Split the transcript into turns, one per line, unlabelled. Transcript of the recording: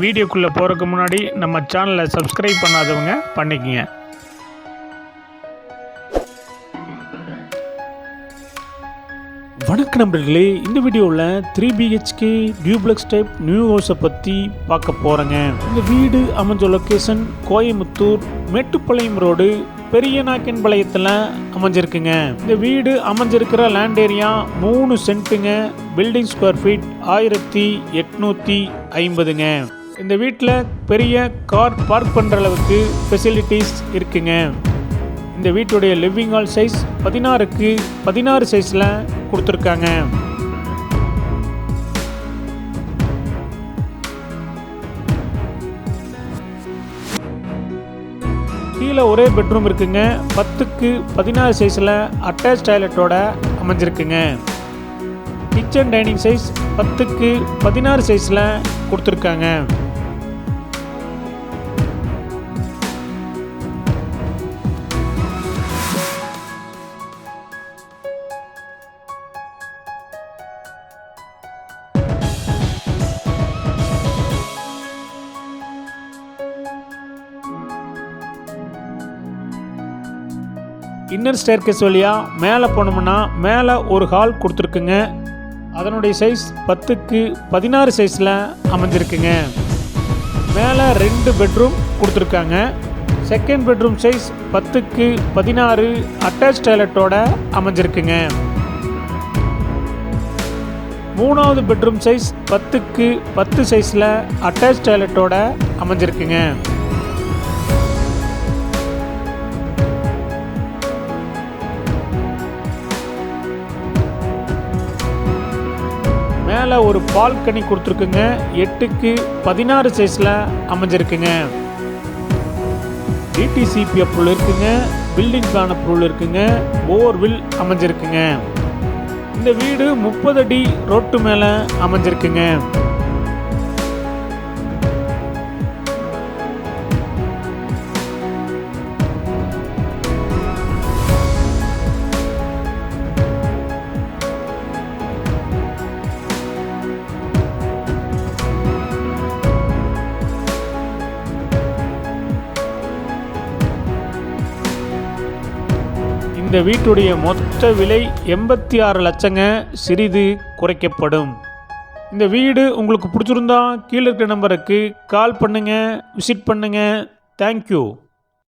வீடியோக்குள்ளே போகிறதுக்கு முன்னாடி நம்ம சேனலை சப்ஸ்கிரைப் பண்ணாதவங்க பண்ணிக்கங்க. வணக்க நண்பர்களே இந்த வீடியோவில் three BHK duplex type new ஹவுஸை பற்றி பார்க்க போகிறேங்க இந்த வீடு அமைஞ்ச லொக்கேஷன் கோயமுத்தூர் மேட்டுப்பாளையம் ரோடு பெரிய நாக்கின்பாளையத்தில் அமைஞ்சிருக்குங்க. இந்த வீடு அமைஞ்சிருக்கிற லேண்ட் ஏரியா மூணு சென்ட்டுங்க. பில்டிங் ஸ்கொயர் ஃபீட் ஆயிரத்தி எட்நூற்றி ஐம்பதுங்க. இந்த வீட்டில் பெரிய கார் பார்க் பண்ணுற அளவுக்கு ஃபெசிலிட்டிஸ் இருக்குங்க. இந்த வீட்டுடைய லிவிங் ஹால் சைஸ் பதினாறுக்கு பதினாறு சைஸில் கொடுத்துருக்காங்க. கீழே ஒரே பெட்ரூம் இருக்குங்க. பத்துக்கு பதினாறு சைஸில் அட்டாச் டாய்லெட்டோட அமைஞ்சிருக்குங்க. கிச்சன் டைனிங் சைஸ் பத்துக்கு பதினாறு சைஸில் கொடுத்துருக்காங்க. இன்னர் ஸ்டேர்கேஸ் வழியாக மேலே போனோம்னா மேலே ஒரு ஹால் கொடுத்துருக்குங்க. அதனுடைய சைஸ் பத்துக்கு பதினாறு சைஸில் அமைஞ்சிருக்குங்க மேலே ரெண்டு பெட்ரூம் கொடுத்துருக்காங்க. செகண்ட் பெட்ரூம் சைஸ் பத்துக்கு பதினாறு அட்டாச் டாய்லெட்டோட அமைஞ்சிருக்குங்க. மூணாவது பெட்ரூம் சைஸ் பத்துக்கு பத்து சைஸில் அட்டாச் டாய்லெட்டோட அமைஞ்சிருக்குங்க. மேலே ஒரு பால்கனி கொடுத்துருக்குங்க. எட்டுக்கு பதினாறு சைஸில் அமைஞ்சிருக்குங்க. டிடிசிபி அப்ரூவல் இருக்குங்க. பில்டிங்கான அப்ரூவல் இருக்குங்க. ஓவர்வில் அமைஞ்சிருக்குங்க. இந்த வீடு முப்பது அடி ரோட்டு மேலே அமைஞ்சிருக்குங்க. இந்த வீட்டுடைய மொத்த விலை எண்பத்தி ஆறு லட்சங்க. சிறிது குறைக்கப்படும். இந்த வீடு உங்களுக்கு பிடிச்சிருந்தா கீழே இருக்கிற நம்பருக்கு கால் பண்ணுங்கள் விசிட் பண்ணுங்கள் தேங்க்யூ